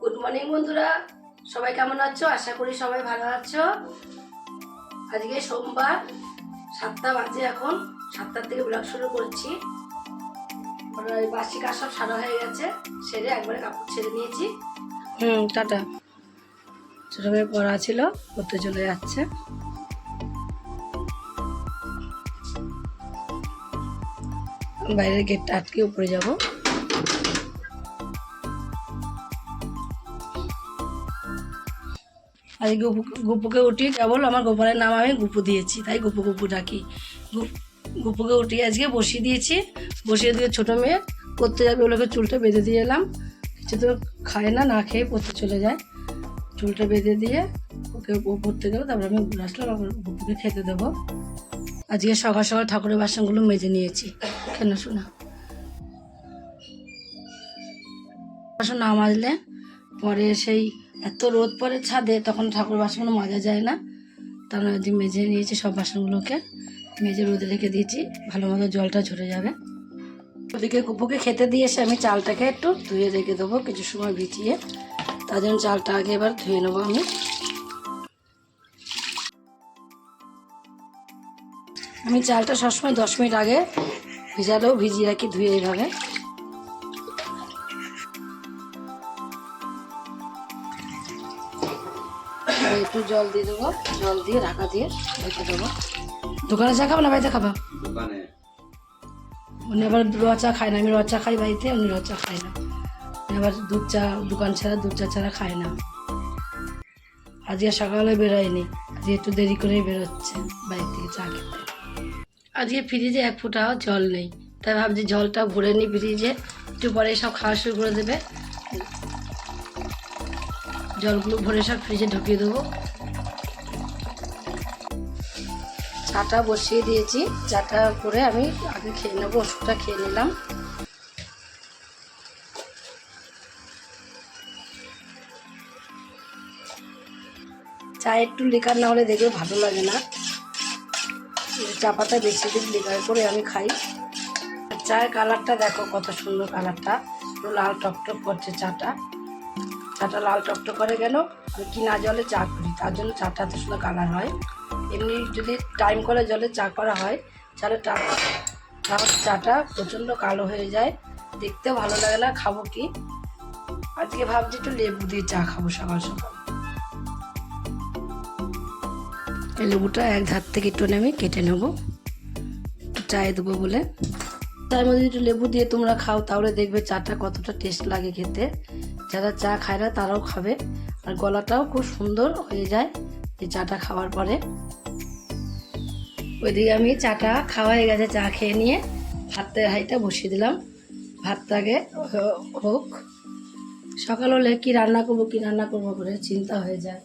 Good morning বন্ধুরা। সবাই কেমন আছো? আশা করি সবাই ভালো আছো। আজকে সোমবার সাতটা বাজে এখন। সাতটার থেকে ব্লগ শুরু করছি। বাসি কাজ সব সারা হয়ে গেছে। সেরে একবারে কাপড় ছেড়ে নিয়েছি। হুম, টাটা। ছোট পড়া ছিল করতে চলে যাচ্ছে। বাইরের গেটটা আটকে উপরে যাব। আজ গুপু গুপুকে উঠিয়ে কেবল আমার গোপালের নাম আমি গুপু দিয়েছি, তাই গুপু গুপু ডাকি। গুপুকে উঠিয়ে আজকে বসিয়ে দিয়েছি, বসিয়ে দিয়ে ছোটো মেয়ে পড়তে যাবে ওগুলোকে চুলটা বেঁধে দিয়ে এলাম। কিছু তো খায় না না খেয়ে পড়তে চলে যায়। চুলটা বেঁধে দিয়ে ওকে পড়তে গেলে, তারপরে আমি আসলাম, আবার গুপুকে খেতে দেবো। আজকে সকাল সকাল ঠাকুরের বাসনগুলো মেজে নিয়েছি। কেন শোনা? বাসন না মাজলে পরে সেই এত রোদ পরে ছাদে, তখন ঠাকুর বাসনগুলো মাজা যায় না। তার আজকে মেজে নিয়েছি সব বাসনগুলোকে। মেজে রোদে রেখে দিয়েছি ভালো মতো জলটা ঝরে যাবে। ওদিকে কুপুকে খেতে দিয়ে এসে আমি চালটাকে একটু ধুয়ে রেখে দেবো, কিছু সময় ভিজিয়ে। তার জন্য চালটা আগে এবার ধুয়ে নেব আমি। আমি চালটা সবসময় দশ মিনিট আগে ভিজালেও ভিজিয়ে রাখি ধুয়ে এইভাবে। একটু জল দিয়ে দেবো। জল দিয়ে রাখা দিয়ে রেখে দেবো। দোকানে চা খাব না বাড়িতে খাব? দোকানে। উনি আবার র চা খায় না আমি র চা খাই বাড়িতে উনি র চা খায় না। উনি আবার দুধ চা দোকান ছাড়া দুধ চা ছাড়া খায় না। আজকে সকালে বেরোয়নি আজকে একটু দেরি করেই বেরোচ্ছে বাড়ি থেকে চা খেতে। আজকে ফ্রিজে এক ফোঁটাও জল নেই তাই ভাবছি জলটা ভরে নিই ফ্রিজে একটু পরে সব খাওয়া শুরু করে দেবে। জলগুলো ভরে সব ফ্রিজে ঢুকিয়ে দেবো। চাটা বসিয়ে দিয়েছি। চাটা করে আমি আগে খেয়ে নেব, ওষুধটা খেয়ে নিলাম। চায়ে একটু লিকার না হলে দেখবে ভালো লাগে না। চা পাতা বেশি দিন লিকার করে আমি খাই। চায়ের কালারটা দেখো কত সুন্দর কালারটা লাল টকটক করছে চাটা। চাটা লাল টকটক করে গেল। আমি কিনা জলে চা করি, তার জন্য চাটা এত সুন্দর কালার হয়। এমনি যদি টাইম করে জলে চা করা হয়, তাহলে তাহলে চাটা প্রচণ্ড কালো হয়ে যায়। দেখতেও ভালো লাগে না, খাব কি? আজকে ভাবছি একটু লেবু দিয়ে চা খাব সকাল সকাল। লেবুটা এক ধার থেকে একটু আমি কেটে নেব। চায়ে দেবো বলে। তার মধ্যে একটু লেবু দিয়ে তোমরা খাও, তাহলে দেখবে চাটা কতটা টেস্ট লাগে খেতে। যারা চা খায় না, তারাও খাবে। আর গলাটাও খুব সুন্দর হয়ে যায় এই চাটা খাওয়ার পরে। ওইদিকে আমি চাটা খাওয়া হয়ে গেছে, চা খেয়ে নিয়ে ভাতের হাঁড়িটা বসিয়ে দিলাম। ভাতটাকে হোক। সকাল হলে কি রান্না করব, কি রান্না করব করে চিন্তা হয়ে যায়।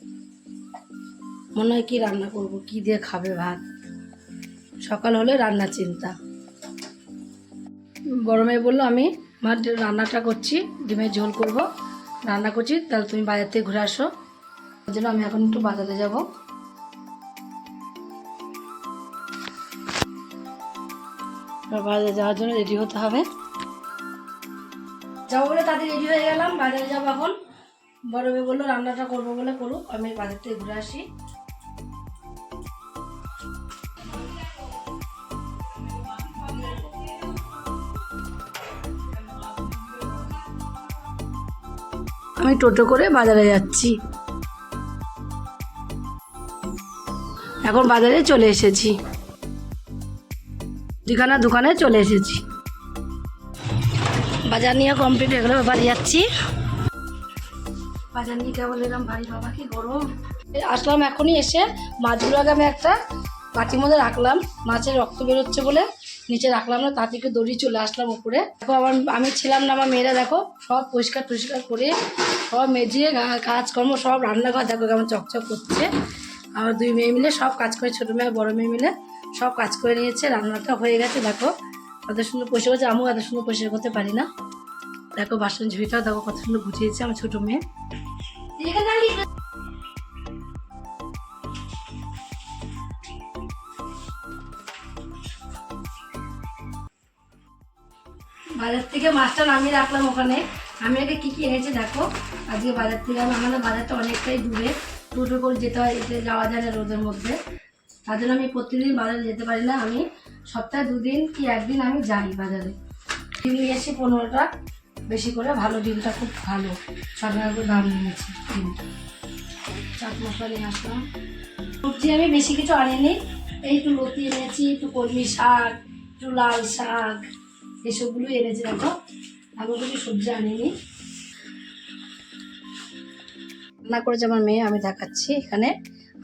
মনে হয় কি রান্না করব, কি দিয়ে খাবে ভাত? সকাল হলে রান্না চিন্তা। গরমে বলল, আমি মার রান্নাটা করছি, ডিমের ঝোল করব, রান্না করছি, তাহলে তুমি বাজার থেকে ঘুরে আসো। ওই জন্য আমি এখন একটু বাজারে যাব। বাজারে যাওয়ার জন্য রেডি হতে হবে। যাব বলে তাদের রেডি হয়ে গেলাম, বাজারে যাব এখন। বড় মেয়ে বলল, রান্নাটা করব বলে করুক, আমি বাজার থেকে ঘুরে আসি। আমি টোটো করে বাজারে যাচ্ছি। এখন বাজারে চলে এসেছি। দোকানে দোকানে চলে এসেছি। বাজার নিয়ে কমপ্লিট হয়ে গেলে বাড়ি যাচ্ছি। বাজার নিয়ে কেবল এলাম, ভাই বাবা, কি গরম। আসলাম এখনই এসে, মাছগুলোকে আমি একটা বাটির মধ্যে রাখলাম, মাছের রক্ত বেরোচ্ছে বলে। নিচে রাখলাম না তা থেকে দড়ি চলে আসলাম উপরে। দেখো আমার, আমি ছিলাম না, আমার মেয়েরা দেখো, সব পরিষ্কার টরিষ্কার করে সব মেজিয়ে কাজকর্ম, সব রান্নাঘর দেখো কেমন চকচক করছে। আমার দুই মেয়ে মিলে সব কাজ করে, ছোটো মেয়ে, বড় মেয়ে মিলে সব কাজ করে নিয়েছে, রান্নাটা হয়ে গেছে, দেখো। কত সুন্দর পরিষ্কার করছে, আমিও এত সুন্দর পরিষ্কার করতে পারি না। দেখো বাসন ঝুড়িটাও দেখো কত সুন্দর গুছিয়েছে আমার ছোটো মেয়ে। বাজার থেকে মাছটা নামিয়ে রাখলাম ওখানে। আমি আগে কী কী এনেছি দেখো। আজকে বাজার থেকে আমি আমাদের বাজারটা অনেকটাই দূরে। টোটো করে যেতে হয়, এতে যাওয়া যায় না রোদের মধ্যে। তার জন্য আমি প্রতিদিন বাজারে যেতে পারি না। আমি সপ্তাহে দুদিন কি একদিন আমি যাই বাজারে। ডিম নিয়ে এসেছি পনেরোটা। বেশি করে ভালো, ডিমটা খুব ভালো। ছ টাকা করে দাম নিয়েছি ডিমটা। চাট মশলা নিয়ে আসলাম। সবজি আমি বেশি কিছু আনিনি। এই একটু লতি এনেছি, একটু কলমি শাক, একটু লাল শাক। এসবগুলো এনেছি দেখো। আমি কিছু সবজি আনিনি। রান্না করেছে আমার মেয়ে, আমি দেখাচ্ছি এখানে।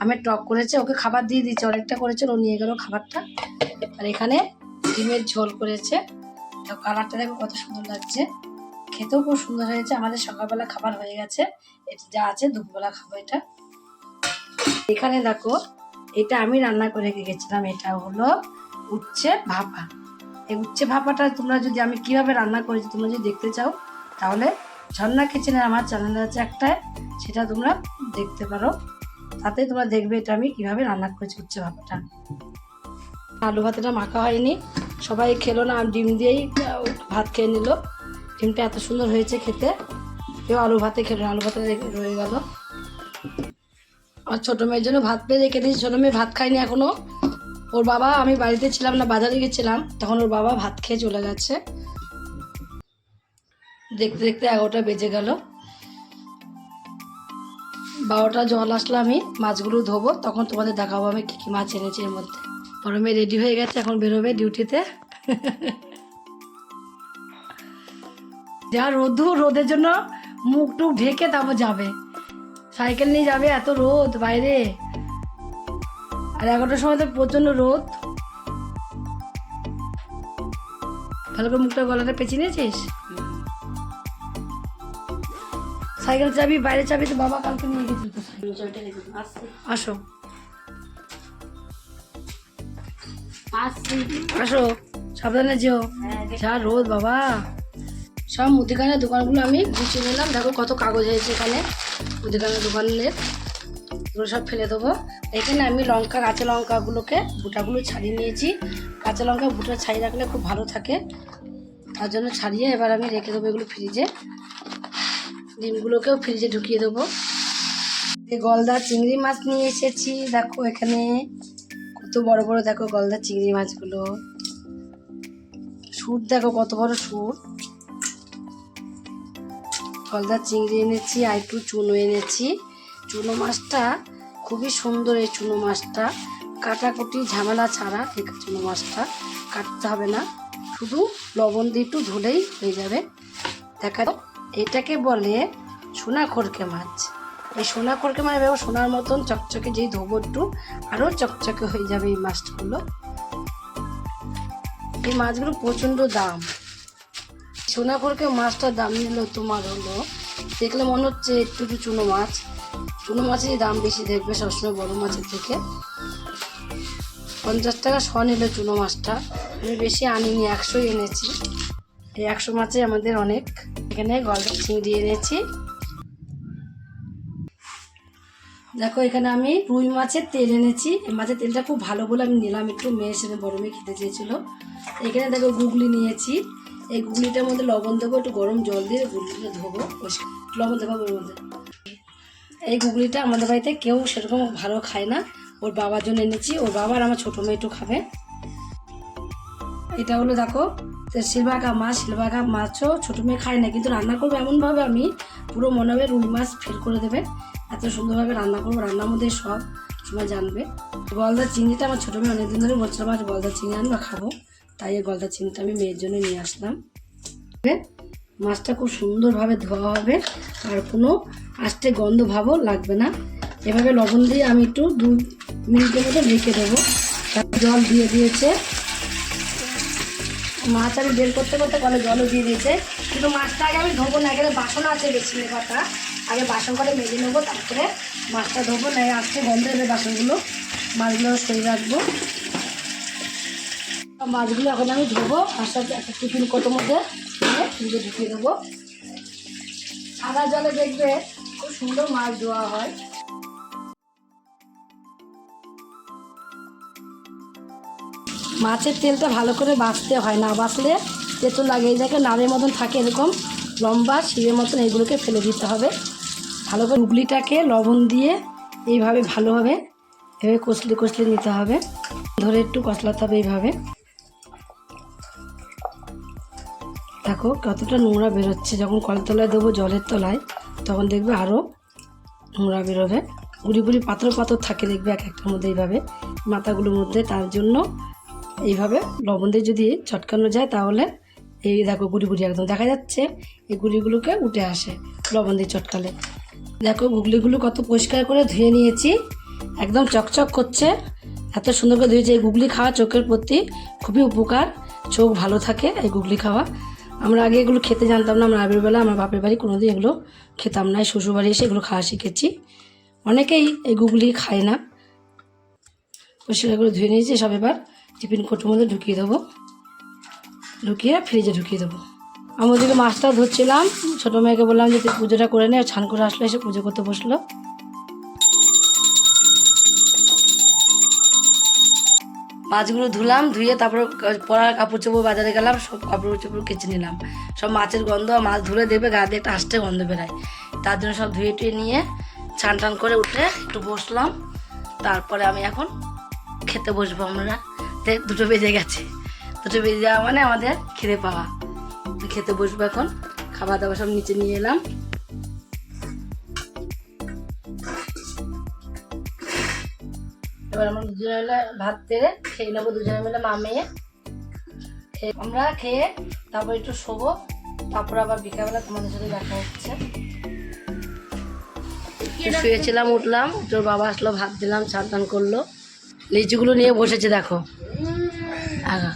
আমি টক করেছে, ওকে খাবার দিয়ে দিচ্ছে অনেকটা করেছে, ও নিয়ে গেল খাবারটা। আর এখানে ডিমের ঝোল করেছে। কালারটা দেখো কত সুন্দর লাগছে। খেতেও খুব সুন্দর হয়েছে, আমাদের সকালবেলা খাবার হয়ে গেছে। এটা যা আছে, দুপুরবেলা খাব এটা। এখানে দেখো, এটা আমি রান্না করে গেছিলাম, এটা হলো উচ্ছে ভাপা। এই উচ্ছে ভাপাটা তোমরা যদি আমি কীভাবে রান্না করেছি তোমরা যদি দেখতে চাও, তাহলে ঝর্ণা কিচেনের আমার চ্যানেল আছে একটা, সেটা তোমরা দেখতে পারো। তাতে তোমরা দেখবে এটা আমি কীভাবে রান্না করেছি উচ্ছে ভাপাটা। আলু ভাতটা মাখা হয়নি, সবাই খেলো না, ডিম দিয়েই ভাত খেয়ে নিল। ডিমটা এত সুন্দর হয়েছে খেতে। কেউ আলু ভাতে খেলো আলু ভাতে রয়ে গেল। আর ছোটো মেয়ের জন্য ভাত পেয়ে রেখে দিয়েছি, ছোটো মেয়ে ভাত খায়নি এখনও। ওর বাবা, আমি বাড়িতে ছিলাম না, বাজারে গেছিলাম, তখন ওর বাবা ভাত খেয়ে চলে গেছে। দেখতে দেখতে এগারোটা বেজে গেল। বারোটা জল আসলে, আমি মাছগুলো ধোবো, তখন তোমাদের দেখাবো আমি কী কী মাছ এনেছি এর মধ্যে। মেয়ে রেডি হয়ে গেছে, এখন বেরোবে ডিউটিতে যা রোদু রোদের জন্য মুখ টুক ঢেকে তারপর যাবে। সাইকেল নিয়ে যাবে, এত রোদ বাইরে। আর এগারোটার সময় তো প্রচণ্ড রোদ। ভালো করে মুখটা গলাটা পেঁচিয়ে নিয়েছিস? সাইকেল চাবি বাইরে চাবি তো বাবা কালকে নিয়ে গেছিল তো আসো। আসো, সাবধানে যেও। যা রোদ বাবা। সব মুদিখানার দোকানগুলো আমি গুছিয়ে নিলাম। দেখো কত কাগজ হয়েছে এখানে, মুদিখানার দোকানের। এগুলো সব ফেলে দেবো। এখানে আমি লঙ্কা, কাঁচা লঙ্কাগুলোকে, বুটাগুলো ছাড়িয়ে নিয়েছি। কাঁচা লঙ্কা, বুটা ছাড়িয়ে রাখলে খুব ভালো থাকে। তার জন্য ছাড়িয়ে এবার আমি রেখে দেবো এগুলো ফ্রিজে। ডিমগুলোকেও ফ্রিজে ঢুকিয়ে দেবো। গলদা চিংড়ি মাছ নিয়ে এসেছি। দেখো এখানে কত বড় বড়, দেখো গলদা চিংড়ি মাছগুলো। সুর দেখো কত বড় সুর। গলদা চিংড়ি এনেছি, আর একটু চুনো এনেছি। চুনো মাছটা, খুবই সুন্দর এই চুনো মাছটা। কাটাকুটি ঝামেলা ছাড়া এই চুনো মাছটা কাটতে হবে না। শুধু লবণ দিয়ে একটু ধুলেই হয়ে যাবে। দেখা এটাকে বলে সোনা খড়কে মাছ। এই সোনা খড়কে মাছ এবার সোনার মতন চকচকে যেই ধোবো একটু, আরও চকচকে হয়ে যাবে এই মাছগুলো। এই মাছগুলো প্রচণ্ড দাম। সোনা খড়কে মাছটার দাম নিল তোমার হলো, দেখলে মনে হচ্ছে একটু চুনো মাছ। চুনো মাছেরই দাম বেশি দেখবে সবসময় বড় মাছের থেকে। পঞ্চাশ টাকা শ নিল চুনো মাছটা। আমি বেশি আনিনি একশোই এনেছি। এই একশো মাছে আমাদের অনেক। এখানে গলদা চিংড়ি এনেছি। দেখো, এখানে আমি রুই মাছের তেল এনেছি। এই মাছের তেলটা খুব ভালো বলে আমি নিলাম একটু। মেয়ে সেখানে বড় মেয়ে খেতে চেয়েছিল। এখানে দেখো গুগলি নিয়েছি। এই গুগলিটার মধ্যে লবণ দেবো, একটু গরম জল দিয়ে গুগলিটা ধোবো। লবণ দেবো মধ্যে এই গুগলিটা আমাদের বাড়িতে কেউ সেরকম ভালো খায় না। ওর বাবার জন্য এনেছি, ওর বাবা আর আমার ছোটো মেয়ে একটু খাবে। এটা হলো দেখো শিলবাগা মাছ শিলবাগা মাছও ছোটো মেয়ে খায় না, কিন্তু রান্না করব এমনভাবে আমি, পুরো মনে হবে রুই মাছ ফেল করে দেবে। এত সুন্দরভাবে রান্না করব, রান্নার মধ্যে সব সময় জানবে। গলদা চিংড়িটা আমার ছোটো মেয়ে অনেকদিন ধরে বলছিলাম আজ গলদা চিংড়ি আনবা খাব। তাই এই গলদা চিংড়িটা আমি মেয়ের জন্য নিয়ে আসলাম। মাছটা খুব সুন্দরভাবে ধোয়া হবে, আর কোনো আস্তে গন্ধ ভাবও লাগবে না। এভাবে লবণ দিয়ে আমি একটু দু মিনিটের মতো রেখে দেবো। জল দিয়ে দিয়েছে। মাছ আমি বের করতে করতে কলে জলও দিয়ে দিয়েছে। কিন্তু মাছটা আগে আমি ধোবো না, এখানে বাসন আছে বেশি কথা আগে বাসন করে মেজে নেব, তারপরে মাছটা ধোবো, না আসছে গন্ধ এলে বাসনগুলো। মাছগুলো সরিয়ে রাখব। মাছগুলো এখন আমি ধোবো, তার সাথে একটা টিফিন কোটোর মধ্যে ফ্রিজে ঢুকিয়ে দেবো। সাদা জলে দেখবে খুব সুন্দর মাছ ধোয়া হয়। মাছের তেলটা ভালো করে বাঁচতে হয় না, বাঁচলে তেতো লাগে এই দেখে নাড়ের মতন থাকে এরকম, লম্বা শিরের মতন এইগুলোকে ফেলে দিতে হবে। ভালো করে গুগলিটাকে লবণ দিয়ে এইভাবে ভালোভাবে এভাবে কষলে কষলে নিতে হবে। ধরে একটু কষলাতে হবে এইভাবে। দেখো কতটা নোংরা বেরোচ্ছে। যখন কলের তলায় দেবো, জলের তলায়, তখন দেখবে আরও নোংরা বেরোবে। গুড়ি গুড়ি পাথর পাথর থাকে দেখবে এক একটার মধ্যে এইভাবে। মাথাগুলোর মধ্যে, তার জন্য এইভাবে লবণ দিয়ে যদি চটকানো যায়, তাহলে এই দেখো গুড়ি গুড়ি একদম দেখা যাচ্ছে, এই গুড়িগুলোকে উঠে আসে লবণ দিয়ে চটকালে। দেখো গুগলিগুলো কত পরিষ্কার করে ধুয়ে নিয়েছি, একদম চকচক করছে। এত সুন্দর করে ধুয়েছি, এই গুগলি খাওয়া চোখের প্রতি খুবই উপকার। চোখ ভালো থাকে এই গুগলি খাওয়া। আমরা আগে এগুলো খেতে জানতাম না, আমরা আগের বেলা, আমার বাপের বাড়ি কোনোদিন এগুলো খেতাম না, এই শ্বশুর বাড়ি এসে এগুলো খাওয়া শিখেছি। অনেকেই এই গুগলি খায় না। পরিষ্কার করে ধুয়ে নিয়েছি, সব এবার টিফিন কোটোর মধ্যে ঢুকিয়ে দেবো। ঢুকিয়ে ফ্রিজে ঢুকিয়ে দেবো। আমি ওদিকে মাছটা ধরছিলাম, ছোটো মেয়েকে বললাম যে তুই পুজোটা করে নে ছান করে আসলে এসে পুজো করতে বসল। মাছগুলো ধুলাম, ধুয়ে তারপর পরার কাপড় চোপড় বাজারে গেলাম, সব কাপড় চোপড় কেচে নিলাম। সব মাছের গন্ধ, মাছ ধুলে দেবে, গা দিয়ে একটা আষ্টে গন্ধ বেরায়। তার জন্য সব ধুয়ে টুয়ে নিয়ে ছান টান করে উঠে একটু বসলাম। তারপরে আমি এখন খেতে বসবো আমরা। দুটো বেজে গেছে। দুটো বেজে যাওয়া মানে আমাদের খেতে পাওয়া। খেতে বসবো এখন। খাবার দাবার সব নিচে নিয়ে এলাম। এবার আমরা দুজনে মিলে ভাত পেরে খেয়ে নেব দুজনে মিলে মা মেয়ে। আমরা খেয়ে তারপর একটু শোবো তারপর আবার বিকালবেলা তোমাদের সাথে দেখা হচ্ছে। শুয়েছিলাম উঠলাম তোর বাবা আসলো ভাত দিলাম চান টান করল। লিচুগুলো নিয়ে বসেছে দেখো। আগা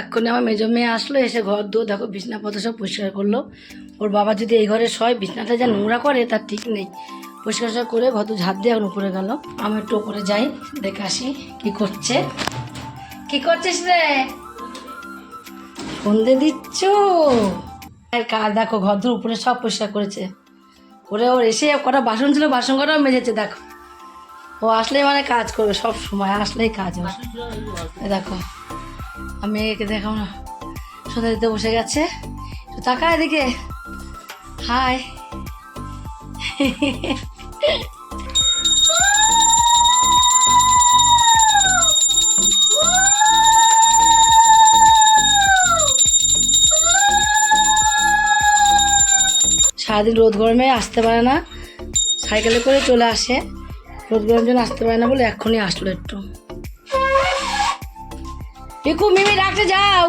এক্ষুনি আমার মেজো মেয়ে আসলো এসে ঘর দো দেখো বিছনাপত্র সব পরিষ্কার করল। ওর বাবা যদি এই ঘরে শয়, বিছনাটা যা নোংরা করে, তার ঠিক নেই। পরিষ্কার করে ঘর তো ঝাঁপ দিয়ে এখন উপরে গেল। আমি একটু উপরে যাই, দেখে আসি কি করছে। কি করছিস রে? সন্ধে দিচ্ছ? আর কাজ দেখো, ঘর দূর উপরে সব পরিষ্কার করেছে। করে ওর এসে কটা বাসন ছিল, বাসন কটাও মেজেছে, দেখো। ও আসলেই মানে কাজ করবে, সব সময় আসলেই কাজ এই দেখো, আমি একে দেখাও না। সন্ধ্যা দিতে বসে গেছে। তাকা এদিকে। হাই সারাদিন রোদ গরমে আসতে পারে না। সাইকেলে করে চলে আসে। রোদ গরম জন্য আসতে পারে না বলে এক্ষুনি আসলো একটু। মিমি ডাকতে যাও।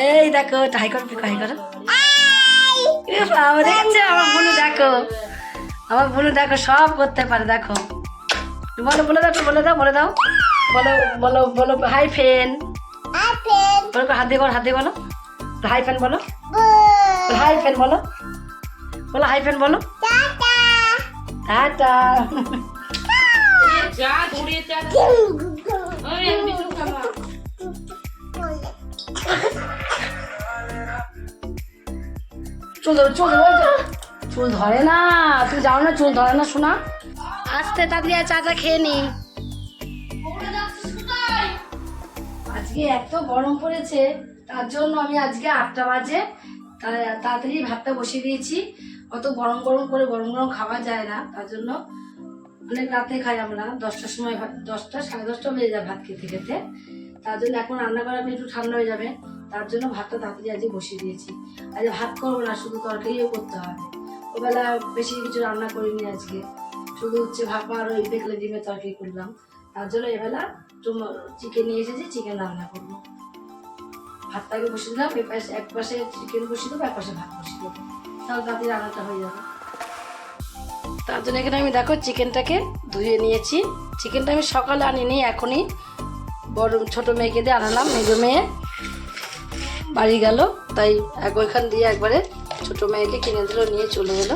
এই দেখো হাই করো পিকু হাই করো। বাবা, দেখেছ? আমার বোনু দেখো। আমার বোনু দেখো সব করতে পারে দেখো। বলো বলে দাও বলে দাও বলে দাও। বলো বলো বলো হাই ফেন বলো হাত দিয়ে বলো হাত দিয়ে বলো। হাই ফ্যান বলো। হাই ফ্যান বলো। বলো হাই ফ্যান বলো। টাটা। চুল ধরো চুল ধরো চুল ধরে। না তুমি যাও না চুল ধরে না শোনা। আসতে তাড়াতাড়ি আর চাটা খেয়ে নি। আজকে এত গরম পড়েছে তার জন্য আমি আজকে আটটা বাজে তাড়াতাড়ি ভাতটা বসিয়ে দিয়েছি। অত গরম গরম করে গরম গরম খাওয়া যায় না তার জন্য অনেক রাতে খাই আমরা দশটার সময় দশটা সাড়ে দশটা বেজে যায় ভাত খেতে খেতে। তার জন্য এখন রান্না করা একটু ঠান্ডা হয়ে যাবে। তার জন্য ভাতটা তাড়াতাড়ি আজকে বসিয়ে দিয়েছি। আজ ভাত করব না, শুধু তরকারিও করতে হবে ওবেলা বেশি কিছু রান্না করিনি আজকে। শুধু হচ্ছে ভাপা আর ওই পেকলে ডিমের তরকারি করলাম। তার জন্য এবেলা চিকেন নিয়ে এসেছি চিকেন রান্না করব। ভাতটাকে বসিয়ে দিলাম, এ পাশে এক পাশে চিকেন বসিয়ে দেবো, এক পাশে ভাত বসিয়ে দেবো। তাহলে তাড়াতাড়ি রান্নাটা হয়ে যাবে। তার জন্য এখানে আমি দেখো চিকেনটাকে ধুয়ে নিয়েছি। চিকেনটা আমি সকালে আনিনি, এখনই বড় ছোট মেয়েকে দিয়ে আনালাম, মেজো মেয়ে। বাড়ি গেল, তাই এক ওইখান দিয়ে একবারে ছোট মেয়েকে কিনে দিল, নিয়ে চলে গেল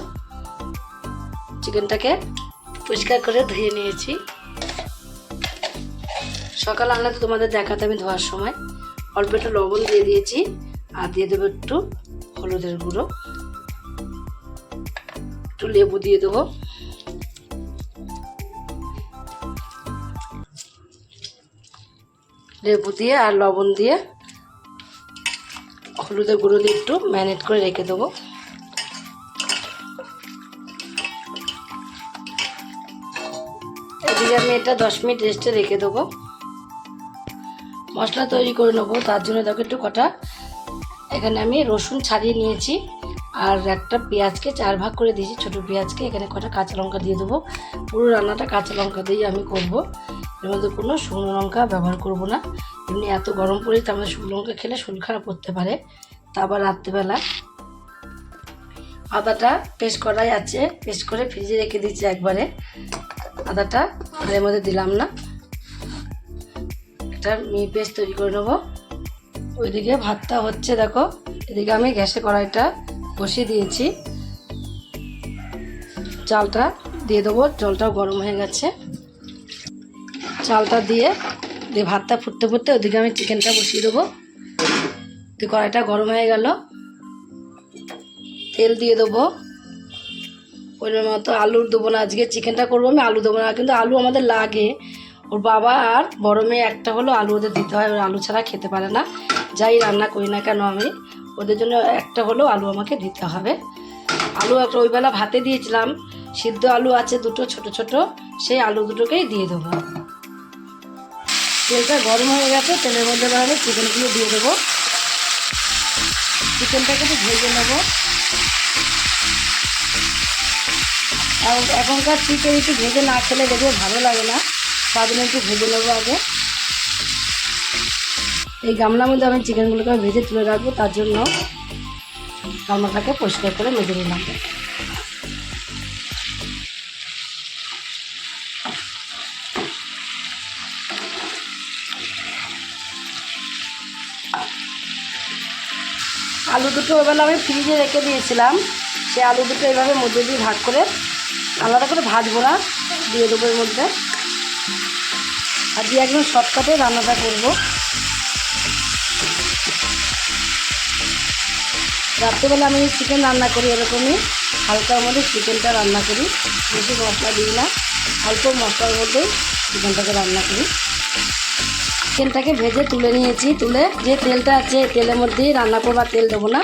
চিকেনটাকে পরিষ্কার করে ধুয়ে নিয়েছি। সকাল আনলে তো তোমাদের দেখাতে আমি ধোয়ার সময়। অল্প একটু লবণ দিয়ে দিয়েছি, আর দিয়ে দেবো একটু হলুদের গুঁড়ো। একটু লেবু দিয়ে দেবো। লেবু দিয়ে আর লবণ দিয়ে হলুদের গুঁড়ো দিয়ে একটু ম্যারিনেট করে রেখে দেবো। এদিকে আমি এটা দশ মিনিট রেস্টে রেখে দেবো। মশলা তৈরি করে নেব, তার জন্য দেখো একটু কটা। এখানে আমি রসুন ছাড়িয়ে নিয়েছি আর একটা পেঁয়াজকে চার ভাগ করে দিয়েছি, ছোটো পেঁয়াজকে। এখানে কটা কাঁচা লঙ্কা দিয়ে দেবো। পুরো রান্নাটা কাঁচা লঙ্কা দিয়েই আমি করব। এর মধ্যে কোনো শুকনো লঙ্কা ব্যবহার করব না। এমনি এত গরম পড়ে তো আমাদের শুকনো লঙ্কা খেলে শরীর খারাপ করতে পারে। তা আবার রাত্রেবেলা আদাটা পেস্ট করাই আছে। পেস্ট করে ফ্রিজে রেখে দিয়েছি একবারে। আদাটা এর মধ্যে দিলাম না। একটা মিহি পেস্ট তৈরি করে নেব। ওইদিকে ভাতটা হচ্ছে দেখো, এদিকে আমি গ্যাসে কড়াইটা বসিয়ে দিয়েছি। চালটা দিয়ে দেবো। জলটাও গরম হয়ে গেছে। চালটা দিয়ে দিয়ে ভাতটা ফুটতে ফুটতে ওদিকে আমি চিকেনটা বসিয়ে দেবো। দিয়ে কড়াইটা গরম হয়ে গেল। তেল দিয়ে দেবো। পরিমাণ মতো আলু দেবো না, আজকে চিকেনটা করব আমি, আলু দেবো না। কিন্তু আলু আমাদের লাগে। ওর বাবা আর বড় মেয়ে একটা হলো, আলু ওদের দিতে হয়। ওর আলু ছাড়া খেতে পারে না। যাই রান্না করি না কেন আমি, ওদের জন্য একটা হলেও আলু আমাকে দিতে হবে। আলু একটা ওইবেলা ভাতে দিয়েছিলাম। সিদ্ধ আলু আছে দুটো, ছোট ছোট। সেই আলু দুটোকেই দিয়ে দেবো। তেলটা গরম হয়ে গেছে, তেলের মধ্যে আমি চিকেনগুলো দিয়ে দেবো। চিকেনটাকে একটু ভেজে নেব। আর এখনকার চিকেন একটু ভেজে না খেলে দেখবে ভালো লাগে না। তার জন্য একটু ভেজে নেব আগে। এই গামলার মধ্যে আমি চিকেনগুলোকে ভেজে তুলে রাখব, তার জন্য গামলাটাকে পরিষ্কার করে মেজে নিলাম। আলু দুটো ওইবেলা আমি ফ্রিজে রেখে দিয়েছিলাম। সেই আলু দুটো এইভাবে মধ্যে দিয়ে ভাগ করে আলাদা করে ভাজবো না, দিয়ে দেবো এর মধ্যে। আর দিয়ে একদম শর্টকাটে রান্নাটা করব। রাত্রেবেলা আমি চিকেন রান্না করি এরকমই হালকার মধ্যে চিকেনটা রান্না করি। বেশি মশলা দিই না, অল্প মশলার মধ্যেই চিকেনটাকে রান্না করি। চিকেনটাকে ভেজে তুলে নিয়েছি, তুলে যে তেলটা আছে তেলের মধ্যেই রান্না করব তেল দেবো না।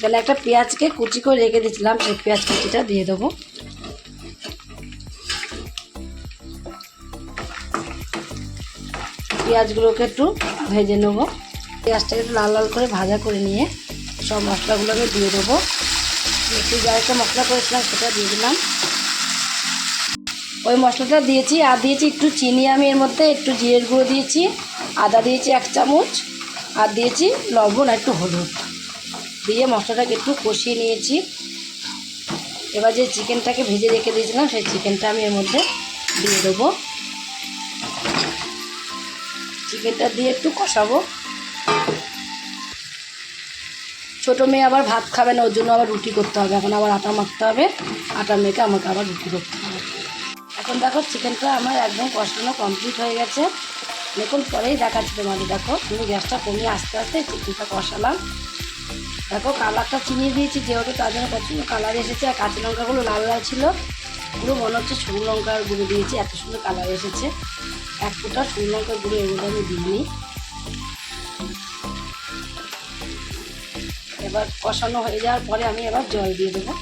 তাহলে একটা পেঁয়াজকে কুচি করে রেখে দিয়েছিলাম, সেই পেঁয়াজ কুচিটা দিয়ে দেবো। পেঁয়াজগুলোকে একটু ভেজে নেব। পেঁয়াজটাকে একটু লাল লাল করে ভাজা করে নিয়ে সব মশলাগুলো আমি দিয়ে দেবো। একটু যা একটা মশলা করেছিলাম, সেটা দিয়ে দিলাম। ওই মশলাটা দিয়েছি, আর দিয়েছি একটু চিনি আমি এর মধ্যে, একটু জিরের গুঁড়ো দিয়েছি, আদা দিয়েছি এক চামচ, আর দিয়েছি লবণ আর একটু হলুদ। দিয়ে মশলাটাকে একটু কষিয়ে নিয়েছি। এবার যে চিকেনটাকে ভেজে রেখে দিয়েছিলাম, সেই চিকেনটা আমি এর মধ্যে দিয়ে দেবো। চিকেনটা দিয়ে একটু কষাবো। ছোটো মেয়ে আবার ভাত খাবে না, ওর জন্য আবার রুটি করতে হবে। এখন আবার আটা মাখতে হবে, আটা মেখে আমাকে আবার রুটি করতে হবে। এখন দেখো চিকেনটা আমার একদম কষানো কমপ্লিট হয়ে গেছে। দেখুন, পরেই দেখাচ্ছি তোমাদের। দেখো তুমি গ্যাসটা কমিয়ে আস্তে আস্তে চিকেনটা কষালাম। দেখো, কালারটা চিনিয়ে দিয়েছি, যেহেতু তার জন্য কত কালার এসেছে, আর কাঁচা লঙ্কাগুলো লাল লাল ছিল। পুরো মনে হচ্ছে শুকনো লঙ্কার গুঁড়ো দিয়েছি, এত সুন্দর কালার এসেছে। এক ফোঁটা শুকনো লঙ্কার গুঁড়ো এর মধ্যে আমি দিইনি এবার কষানো হয়ে যাওয়ার পরে আমি এবার জল দিয়ে দেবো।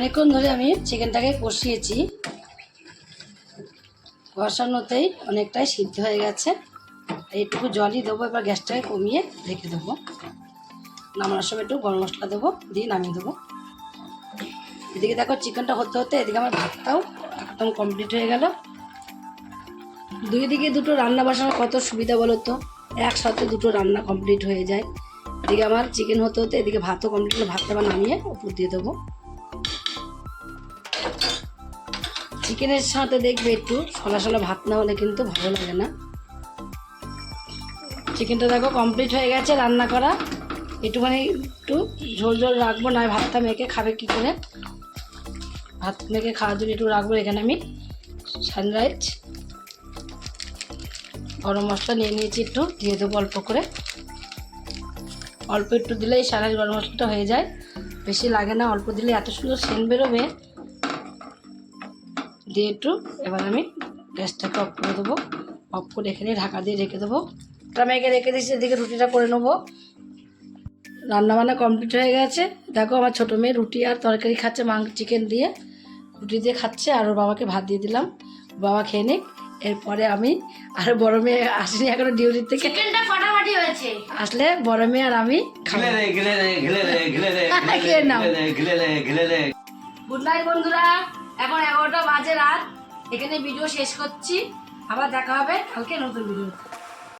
অনেকক্ষণ ধরে আমি চিকেনটাকে কষিয়েছি। কষানোতেই অনেকটাই সিদ্ধ হয়ে গেছে। এইটুকু জলই দেবো, এবার গ্যাসটাকে কমিয়ে রেখে দেবো। নামানোর সময় একটু গরম মশলা দেবো, দিয়ে নামিয়ে দেবো। এদিকে দেখো চিকেনটা হতে হতে এদিকে আমার ভাতটাও একদম কমপ্লিট হয়ে গেল। দুই দিকে দুটো রান্না বসানোর কত সুবিধা বলো তো? একসাথে দুটো রান্না কমপ্লিট হয়ে যায়। এদিকে আমার চিকেন হতে হতে এদিকে ভাতও কমপ্লিট ভাতটা নামিয়ে উপর দিয়ে দেবো। চিকেনের সাথে দেখবে একটু সলা সলা ভাত না হলে কিন্তু ভালো লাগে না। চিকেনটা দেখো কমপ্লিট হয়ে গেছে, রান্না করা। একটুখানি একটু ঝোল ঝোল রাখব না ভাতটা মেখে খাবে কি করে? ভাত মেখে খাওয়ার জন্য একটু রাখব এখানে আমি সানরাইজ গরম মশলা নিয়ে নিয়েছি একটু, দিয়ে দেবো অল্প করে। অল্প একটু দিলেই সানরাইজ গরম মশলাটা হয়ে যায়। বেশি লাগে না, অল্প দিলে এত সুন্দর সেন্ট বেরোবে। দিয়ে একটু এবার আমি গ্যাসটাকে অফ করে দেবো। অফ করে এখানে ঢাকা দিয়ে রেখে দেবো। তা মেখে রেখে দিচ্ছি এদিকে রুটিটা করে নেব। রান্নাবান্না কমপ্লিট হয়ে গেছে। দেখো আমার ছোটো মেয়ে রুটি আর তরকারি খাচ্ছে মাংস চিকেন দিয়ে। রুটি দিয়ে খাচ্ছে আর ওর বাবাকে ভাত দিয়ে দিলাম। বাবা খেয়ে নিক। এরপরে আমি আর বড় মেয়ে আসেনি এখনও ডিউটির থেকে। ফাটাফাটি হয়েছে। আসলে বড় মেয়ে আর আমি খেয়ে নাও। গুড নাইট বন্ধুরা। এখন এগারোটা বাজে রাত। এখানে ভিডিও শেষ করছি। আবার দেখা হবে কালকে নতুন ভিডিও